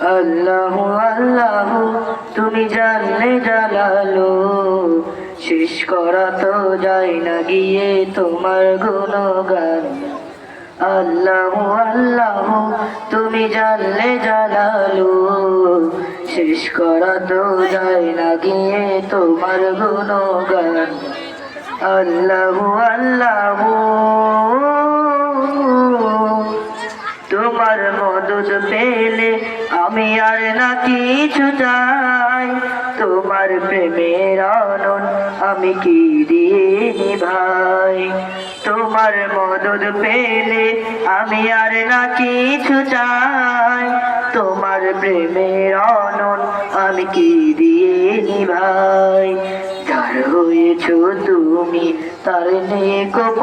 আল্লাহ আল্লাহ, তুমি জানলে জালালো। শেষ করা তো যায় না গিয়ে তোমার গুণগান। আল্লাহ আল্লাহ, তুমি জানলে জালালো। শেষ করা তো যায় না গিয়ে তোমার গুণগান। আল্লাহ আল্লাহ। তোমার মদত পেলে আমি আর না কিছু চাই। তোমার প্রেমের আনন্দ আমি কি দিয়ে ভাই? তোমার মদত পেলে আমি আর না কিছু চাই। তোমার প্রেমের আনন্দ আমি কি দিয়ে ভাই? যার হয়েছ তুমি, তার নেই গো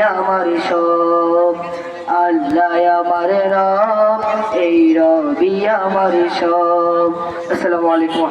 আমার সব। আল্লাহ আমার রব এই রবি আমার সব। আসসালামু আলাইকুম।